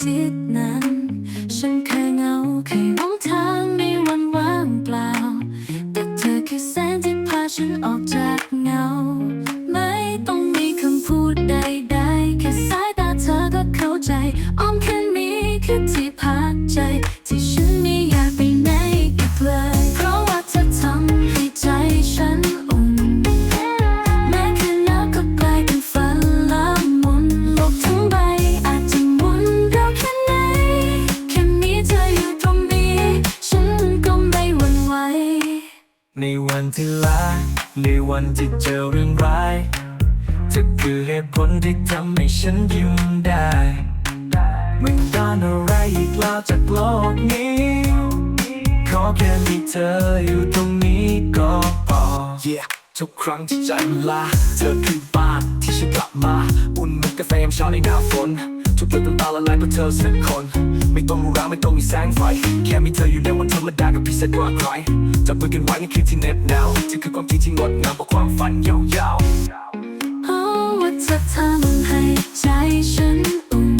ทิตย์นั้น ฉันเคยเหงาเคยหลงทางในวันว่างเปล่า แต่เธอคือแสงที่พาฉันออกจากเงา ในวันที่ลาในวันที่เจอเรื่องร้ายเธอคือเหตุผลที่ทำให้ฉันยิ้มได้ไม่ต้องอะไรอีกแล้วจากโลกนี้ ขอแค่มีเธออยู่ตรงนี้ก็พอ yeah. ทุกครั้งที่ใจมันลา เธอคือบ้านที่ฉันกลับมา อุ่นเหมือนกาแฟยามเช้าในหน้าฝน ทุกเรื่องน้ำตาละลายเพราะเธอสักคน ไม่ต้องรู้ร้าไม่ต้องมีแสงไฟ แค่มีเธออยู่ในวันธรรมดากับพิเศษกว่าใคร จับมือกันไว้ในคืนที่เน็บหนาวที่คือความจริงที่งดงามเพราความฝันยาวๆเพราะว่าเธอทำให้ใจฉันอุ่น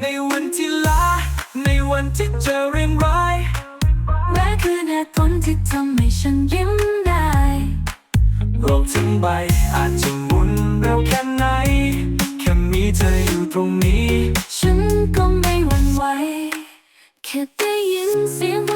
ในวันที่ลา ในวันที่เจอเรื่องร้ายแม้คือเหตุผลที่ทำให้ฉันยิ้มได้โลกทั้งใบอาจจะหมุนเร็วแค่ไหน แค่มีเธออยู่ตรงนี้ ฉันก็ไม่หวั่นไหวแค่ได้ยินเสียง